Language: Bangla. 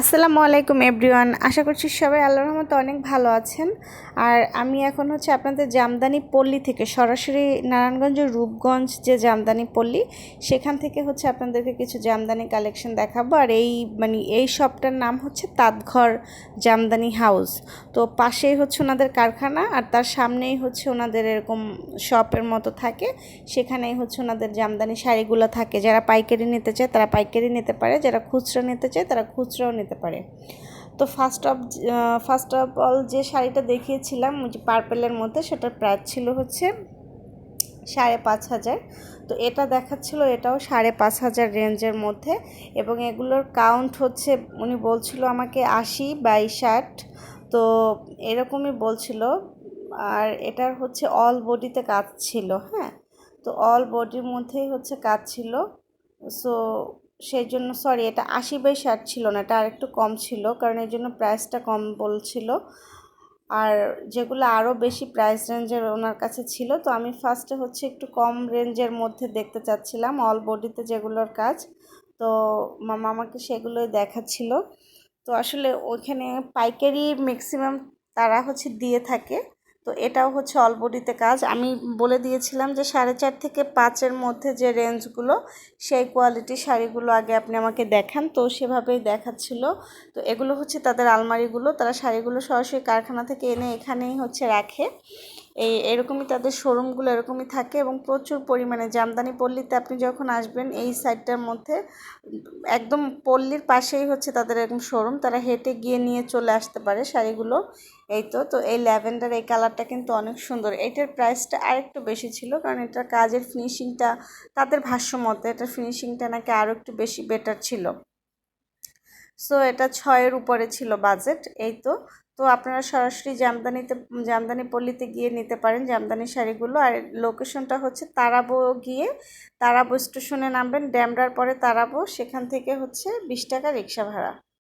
আসসালামু আলাইকুম, এভরিওয়ান। আশা করছি সবাই আল্লাহর রহমতে অনেক ভালো আছেন। আর আমি এখন হচ্ছে আপনাদের জামদানি পল্লী থেকে সরাসরি নারায়ণগঞ্জের রূপগঞ্জ যে জামদানি পল্লী, সেখান থেকে হচ্ছে আপনাদেরকে কিছু জামদানি কালেকশন দেখাবো। আর এই মানে এই শপটার নাম হচ্ছে তাঁতঘর জামদানি হাউস। তো পাশেই হচ্ছে ওনাদের কারখানা আর তার সামনেই হচ্ছে ওনাদের এরকম শপের মতো থাকে। সেখানেই হচ্ছে ওনাদের জামদানি শাড়িগুলো থাকে। যারা পাইকারি নিতে চায় তারা পাইকারি নিতে পারে, যারা খুচরা নিতে চায় তারা খুচরাও নিতে পারে। তো first of first of all যে শাড়িটা দেখিয়েছিলাম যে পার্পেলের মধ্যে, সেটার প্রাইস ছিল হচ্ছে সাড়ে পাঁচ হাজার। তো এটা দেখাচ্ছিল, এটাও সাড়ে পাঁচ হাজার রেঞ্জের মধ্যে এবং এগুলোর কাউন্ট হচ্ছে, উনি বলছিল আমাকে আশি বাই ষাট। তো এরকমই বলছিল, আর এটার হচ্ছে অল বডিতে কাজ ছিল হ্যাঁ? তো অল বডির মধ্যেই হচ্ছে কাজ ছিল। সো সেই জন্য সরি এটা আশি বাই ষাট ছিল না, এটা আরেকটু কম ছিল, কারণ এই জন্য প্রাইসটা কম বলছিল। আর যেগুলো আরও বেশি প্রাইস রেঞ্জের ওনার কাছে ছিল, তো আমি ফার্স্টে হচ্ছে একটু কম রেঞ্জের মধ্যে দেখতে চাচ্ছিলাম অল বডিতে যেগুলোর কাজ। তো মামা আমাকে সেগুলোই দেখাচ্ছিল। তো আসলে ওইখানে পাইকারি ম্যাক্সিমাম তারা হচ্ছে দিয়ে থাকে। তো এটাও হচ্ছে অলবডিতে কাজ। আমি বলে দিয়েছিলাম যে সাড়ে চার থেকে পাঁচের মধ্যে যে রেঞ্জগুলো, সেই কোয়ালিটির শাড়িগুলো আগে আপনি আমাকে দেখান। তো সেভাবেই দেখাচ্ছিল। তো এগুলো হচ্ছে তাদের আলমারিগুলো। তারা শাড়িগুলো সরাসরি কারখানা থেকে এনে এখানেই হচ্ছে রাখে। এই, এরকমই তাদের শোরুমগুলো এরকমই থাকে এবং প্রচুর পরিমাণে জামদানি পল্লীতে আপনি যখন আসবেন, এই সাইডটার মধ্যে একদম পল্লীর পাশেই হচ্ছে তাদের এরকম শোরুম। তারা হেঁটে গিয়ে নিয়ে চলে আসতে পারে শাড়িগুলো। এই তো তো এই ল্যাভেন্ডার, এই কালারটা কিন্তু অনেক সুন্দর। এটার প্রাইসটা আরেকটু বেশি ছিল কারণ এটার কাজের ফিনিশিংটা, তাদের ভাষ্য মতে এটার ফিনিশিংটা নাকি আরও একটু বেশি বেটার ছিল। সো এটা ছয়ের উপরে ছিল বাজেট। এই তো তো আপনারা সরাসরি জামদানিতে, জামদানি পল্লীতে গিয়ে নিতে পারেন জামদানি শাড়িগুলো। আর লোকেশনটা হচ্ছে তারাবো গিয়ে তারাবো স্টেশনে নামবেন। ড্যামরার পরে তারাবো, সেখান থেকে হচ্ছে বিশ টাকা রিক্সা ভাড়া।